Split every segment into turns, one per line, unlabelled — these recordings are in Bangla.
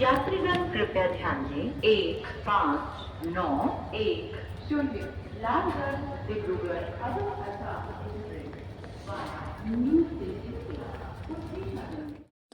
यात्रीगण कृपया ध्यान दें। एक पाँच नौ एक शून्य। लालगढ़ डिब्रूगढ़ न्यू दिल्ली।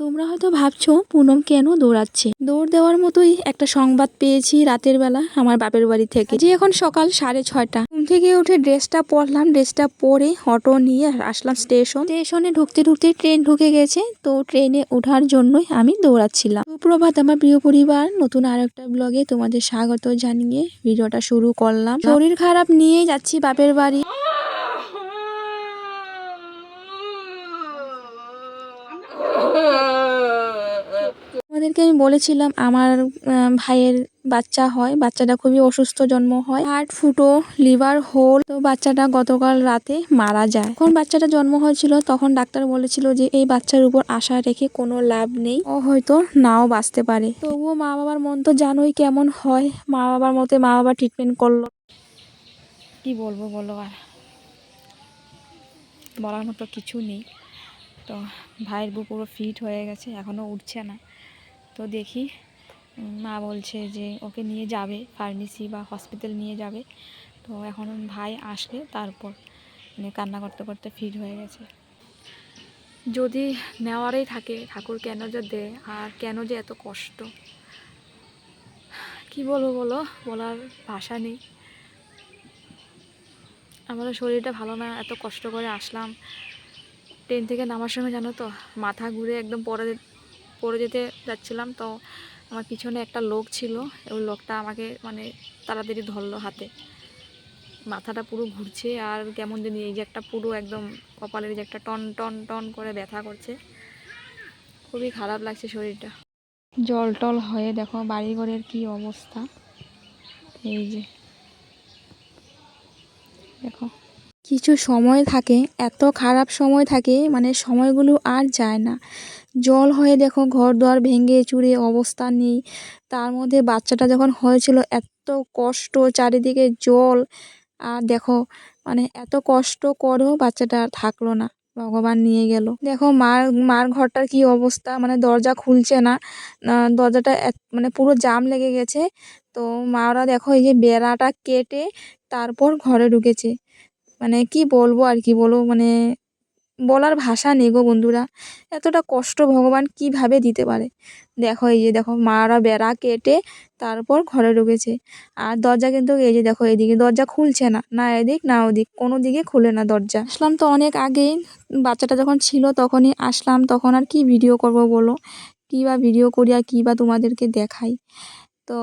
তোমরা হয়তো ভাবছ, পুনম কেন দৌড়াচ্ছে? দৌড় দেওয়ার মতোই একটা সংবাদ পেয়েছি রাতের বেলা আমার বাপের বাড়ি থেকে। যে এখন সকাল সাড়ে ছয়টা। ঘুম থেকে উঠে ড্রেসটা পরলাম। ড্রেসটা পরে অটো নিয়ে আসলাম স্টেশন। স্টেশনে ঢুকতে ঢুকতে ট্রেন ঢুকে গেছে। তো ট্রেনে ওঠার জন্যই আমি দৌড়াচ্ছিলাম। সুপ্রভাত আমার প্রিয় পরিবার, নতুন আর একটা ব্লগে তোমাদের স্বাগত জানিয়ে ভিডিওটা শুরু করলাম। শরীর খারাপ নিয়ে যাচ্ছি বাপের বাড়ি। তোমাদেরকে আমি বলেছিলাম আমার ভাইয়ের বাচ্চা হয়। বাচ্চাটা খুবই অসুস্থ জন্ম হয়। হার্ট, ফুটো, লিভার, হোল। তো বাচ্চাটা গতকাল রাতে মারা যায়। যখন বাচ্চাটা জন্ম হয়েছিল, তখন ডাক্তার বলেছিল যে এই বাচ্চার উপর আশা রেখে কোনো লাভ নেই। ও হয়তো নাও বাঁচতে পারে। তবুও মা বাবার মন তো জানোই কেমন হয়। মা বাবার মতে মা বাবা ট্রিটমেন্ট করল। কি বলব বলো আর? বলার মতো কিছু নেই। তো ভাইয়ের বউ পুরো ফিট হয়ে গেছে এখনও উঠছে না। তো দেখি মা বলছে যে ওকে নিয়ে যাবে ফার্মেসি বা হসপিটাল নিয়ে যাবে। তো এখন ভাই আসলে তারপর মানে কান্না করতে করতে ফিট হয়ে গেছে। যদি নেওয়ারই থাকে, ঠাকুর কেন যে দেয় আর কেন যে এত কষ্ট? কি বলব বলো, বলার ভাষা নেই। আমাদের শরীরটা ভালো না, এত কষ্ট করে আসলাম। ট্রেন থেকে নামার সময় জানো তো, মাথা ঘুরে একদম পড়ে পড়ে যেতে যাচ্ছিলাম, তো আমার পিছনে একটা লোক ছিল। ওই লোকটা আমাকে মানে তাড়াতাড়ি ধরলো হাতে। মাথাটা পুরো ঘুরছে আর কেমন জানি এই যে একটা পুরো একদম কপালের যে একটা টন টন টন করে ব্যথা করছে। খুবই খারাপ লাগছে শরীরটা। জল টল হয়ে দেখো বাড়িঘরের কি অবস্থা। এই যে। দেখো। কিছু সময় থাকে, এত খারাপ সময় থাকে মানে সময়গুলো আর যায় না। জল হয়ে দেখো ঘর দুয়ার ভেঙে চুরে অবস্থা নেই। তার মধ্যে বাচ্চাটা যখন হয়েছিল এত কষ্ট, চারিদিকে জল, আর দেখো মানে এত কষ্ট করেও বাচ্চাটা থাকল না, ভগবান নিয়ে গেল। দেখো মার মার ঘরটার কি অবস্থা মানে দরজা খুলছে না দরজাটা মানে পুরো জাম লেগে গেছে। তো মারা দেখো এই যে বেড়াটা কেটে তারপর ঘরে ঢুকেছে। মানে কি বলব আর কি বলব মানে বলার ভাষা নেই গো বন্ধুরা। এতটা কষ্ট ভগবান কীভাবে দিতে পারে? দেখো এই যে দেখো, মারা বেড়া কেটে তারপর ঘরে ঢুকেছে। আর দরজা কিন্তু এই যে দেখো, এদিকে দরজা খুলছে না না এদিক না ওদিক, কোনো দিকে খুলে না দরজা। আসলাম তো অনেক আগেই, বাচ্চাটা যখন ছিল তখনই আসলাম, তখন আর কি ভিডিও করব বলো? কী বা ভিডিও করি আর কী বা তোমাদেরকে দেখাই? তো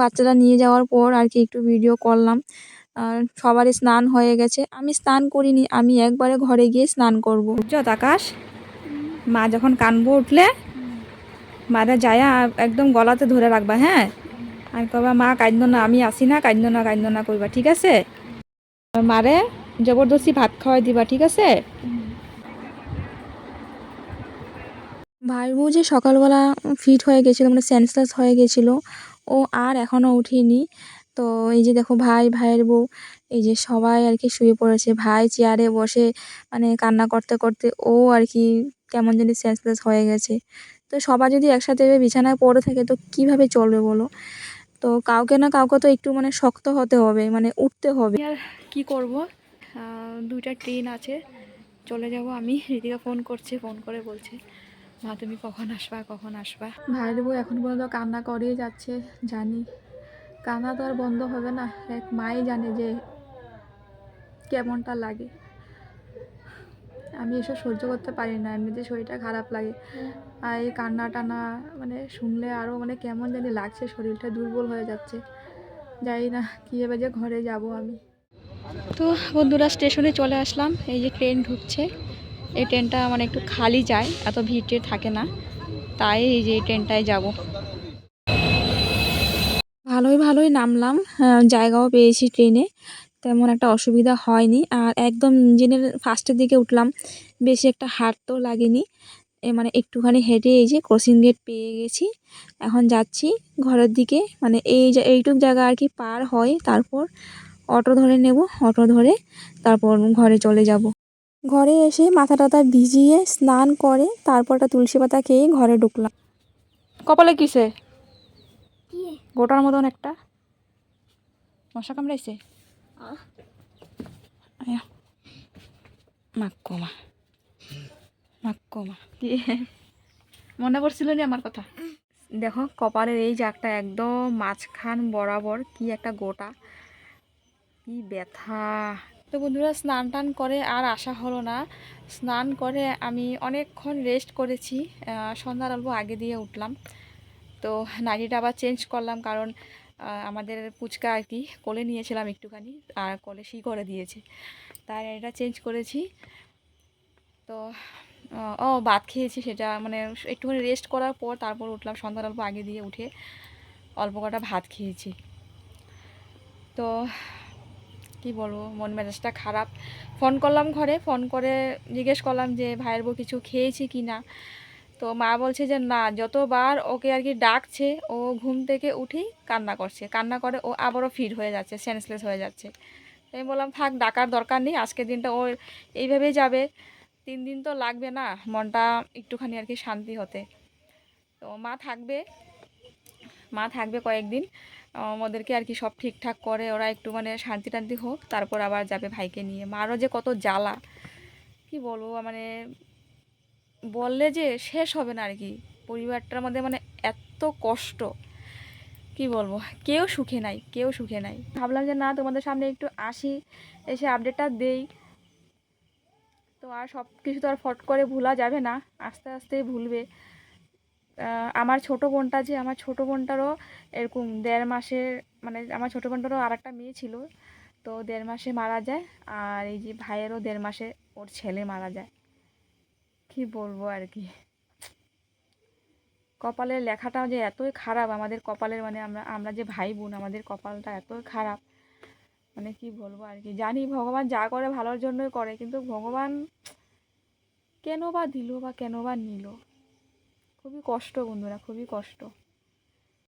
বাচ্চাটা নিয়ে যাওয়ার পর আর কি একটু ভিডিও করলাম। আর সবারই স্নান হয়ে গেছে। আমি স্নান করিনি আমি একবারে ঘরে গিয়ে স্নান করব।
যত আকাশ মা যখন কানবো উঠলে মারা যায়া একদম গলাতে ধরে রাখবা হ্যাঁ? আর কবা মা কাঁদ্য না আমি আসি না কাঁদ্য না কাঁদ্য না করবা ঠিক আছে? মারে জবরদস্তি ভাত খাওয়াই দিবা ঠিক আছে?
ভাইয়ের বউ যে সকালবেলা ফিট হয়ে গেছিল মানে সেন্সলেস হয়ে গেছিল ও আর এখনও উঠেনি। তো এই যে দেখো ভাই ভাইয়ের বউ এই যে সবাই আর কি শুয়ে পড়েছে। ভাই চেয়ারে বসে মানে কান্না করতে করতে ও আর কি কেমন জানি সেন্সলেস হয়ে গেছে। তো সবাই যদি একসাথে বিছানায় পড়ে থাকে তো কীভাবে চলবে বলো? তো কাউকে না কাউকে তো একটু মানে শক্ত হতে হবে মানে উঠতে হবে। আর কি করব? দুইটা ট্রেন আছে। চলে যাব আমি। রিদিকা ফোন করছে ফোন করে বলছে মা তুমি কখন আসবা কখন আসবা? ভাইয়ের বউ এখন পর্যন্ত কান্না করেই যাচ্ছে জানি। কান্না তো আর বন্ধ হবে না। এক মাই জানে যে কেমনটা লাগে। আমি এসব সহ্য করতে পারি না, এমনিতে শরীরটা খারাপ লাগে। আর এই কান্না টানা মানে শুনলে আরও মানে কেমন জানি লাগছে, শরীরটা দুর্বল হয়ে যাচ্ছে। জানি না কীভাবে যে ঘরে যাব আমি। তো বন্ধুরা, স্টেশনে চলে আসলাম। এই যে ট্রেন ঢুকছে। এই ট্রেনটা মানে একটু খালি যায়, এত ভিড় থাকে না। তাই এই যে এই ট্রেনটায় যাব। ভালোই ভালোই নামলাম জায়গাও পেয়েছি ট্রেনে, তেমন একটা অসুবিধা হয়নি। আর একদম ইঞ্জিনের ফার্স্টের দিকে উঠলাম, বেশি একটা হাঁটতেও লাগেনি। মানে একটুখানি হেঁটে এই যে ক্রসিং গেট পেয়ে গেছি, এখন যাচ্ছি ঘরের দিকে। মানে এই এইটুক জায়গা আর কি পার হয় তারপর অটো ধরে নেব, অটো ধরে তারপর ঘরে চলে যাব। ঘরে এসে মাথা টাথা ভিজিয়ে স্নান করে, তারপর একটা তুলসী পাতা খেয়ে ঘরে ঢুকলাম। কপালে কিসে? গোটার মতন একটা। মশা কামড়াইছে? মাক্কমা। মাক্কমা। মনে পড়ছিল নি আমার কথা? দেখো কপালের এই জাগটা একদম মাঝখান বরাবর কি একটা গোটা। কি ব্যথা। তো বন্ধুরা স্নান টান করে আর আসা হলো না। স্নান করে আমি অনেকক্ষণ রেস্ট করেছি। সন্ধ্যার অল্প আগে দিয়ে উঠলাম। তো নাইটিটা আবার চেঞ্জ করলাম কারণ আমাদের পুচকা আর কি কোলে নিয়েছিলাম একটুখানি আর কোলে শি করে দিয়েছে। তাই এটা চেঞ্জ করেছি। তো ও ভাত খেয়েছি সেটা মানে একটুখানি রেস্ট করার পর তারপর উঠলাম সন্ধ্যার অল্প আগে দিয়ে উঠে অল্প কটা ভাত খেয়েছি। তো, কি বলব, মন মেজাজটা খারাপ। ফোন করলাম ঘরে, ফোন করে জিজ্ঞেস করলাম যে, ভাইয়ের বউ কিছু খেয়েছি কি না? তো মা বলছে যে, না, যতবার ওকে আর কি ডাকছে, ও ঘুম থেকে উঠেই কান্না করছে। কান্না করে ও আবারও ফিট হয়ে যাচ্ছে সেন্সলেস হয়ে যাচ্ছে। আমি বললাম, থাক, ডাকার দরকার নেই, আজকের দিনটা ও এইভাবেই যাবে। তিন দিন তো লাগবে না, মনটা একটুখানি আর কি শান্তি হতে। তো মা থাকবে মা থাকবে কয়েকদিন। ওদেরকে আর কি সব ঠিকঠাক করে, ওরা একটু মানে শান্তি টান্তি হোক, তারপর আবার যাবে ভাইকে নিয়ে। মারও যে কত জ্বালা, কি বলব মানে বললে যে শেষ হবে না আর কি পরিবারটার মধ্যে মানে এত কষ্ট। কি বলব? কেউ সুখে নাই, কেউ সুখে নাই। ভাবলাম যে না, তোমাদের সামনে একটু আসি, এসে আপডেটটা দেই। তো আর সব কিছু তো আর ফট করে ভোলা যাবে না, আস্তে আস্তেই ভুলবে। আমার ছোট বোনটা যে, আমার ছোট বোনটারও এরকম দেড় মাসের মানে আমার ছোট বোনটারও আর একটা মেয়ে ছিল। তো দেড় মাসে মারা যায়, আর এই যে ভাইয়েরও দেড় মাসে ওর ছেলে মারা যায়। কি বলব আর কি? কপালের লেখাটা যে এতই খারাপ, আমাদের কপালের মানে আমরা আমরা যে ভাই বোন আমাদের কপালটা এতই খারাপ মানে কি বলব আর কি? জানি ভগবান যা করে ভালোর জন্যই করে, কিন্তু ভগবান কেন বা দিল বা কেন বা নিল? খুবই কষ্ট বন্ধুরা, খুবই কষ্ট।